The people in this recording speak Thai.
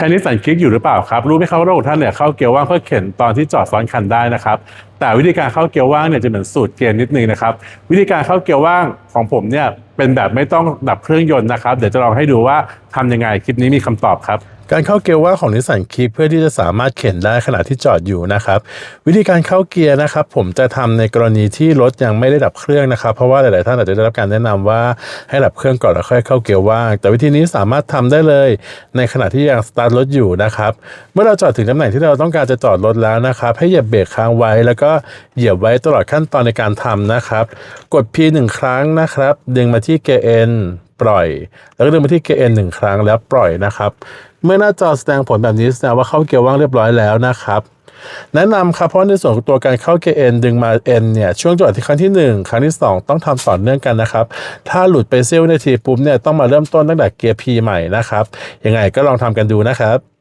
ใช้นิสสันคลิกอยู่หรือเปล่าครับ รู้ไหมครับว่ารถของท่านเนี่ยเข้าเกียร์ว่างเพื่อเข็นตอนที่จอดซ้อนคันได้นะครับแต่วิธีการเข้าเกียร์ว่างเนี่ยจะเหมือนสูตรเกมนิดนึงนะครับ วิธีการเข้าเกียร์ว่างของผมเนี่ยเป็นแบบไม่ต้องดับเครื่องยนต์นะครับ เดี๋ยวจะลองให้ดูว่าทำยังไงคลิปนี้มีคำตอบครับ การเข้าเกียร์ว่างของนิสสันคลิกเพื่อที่จะสามารถเข็นได้ขณะที่จอดอยู่นะครับ วิธีการเข้าเกียร์นะครับ ผมจะทำในกรณีที่รถยังไม่ได้ดับเครื่องนะครับ เพราะว่าหลาย ๆ ท่านอาจจะได้รับการแนะนำว่าให้ดับเครื่องก่อนแล้วค่อยเข้าเกียร์ว่าง แต่วิธีนี้สามารถทำได้เลย ในขณะที่ยังสตาร์ทรถอยู่นะครับ เมื่อเราจอดถึงตำแหน่งที่เราต้องการจะจอดรถแล้วนะครับ ให้เหยียบเบรกค้างไว้แล้วก็เหยียบไว้ตลอดขั้นตอนในการทำนะครับ กด P หนึ่งครั้งนะครับ ดึงมาที่เกนปล่อย แล้วก็ดึงมาที่เกนหนึ่งครั้งแล้วปล่อยนะครับ เมื่อหน้าจอแสดงผลแบบนี้แสดงว่าเข้าเกียร์ว่างเรียบร้อยแล้วนะครับแนะนำครับเพราะในส่วนของตัวการเข้าเกียร์ N ดึงมา N เนี่ยช่วงจังหวะที่ครั้งที่ 1 ครั้งที่ 2 ต้องทำต่อเนื่องกันนะครับ ถ้าหลุดไปเซลล์นทีปุ๊บเนี่ยต้องมาเริ่มต้นตั้งแต่เกียร์ P ใหม่นะครับยังไงก็ลองทำกันดูนะครับ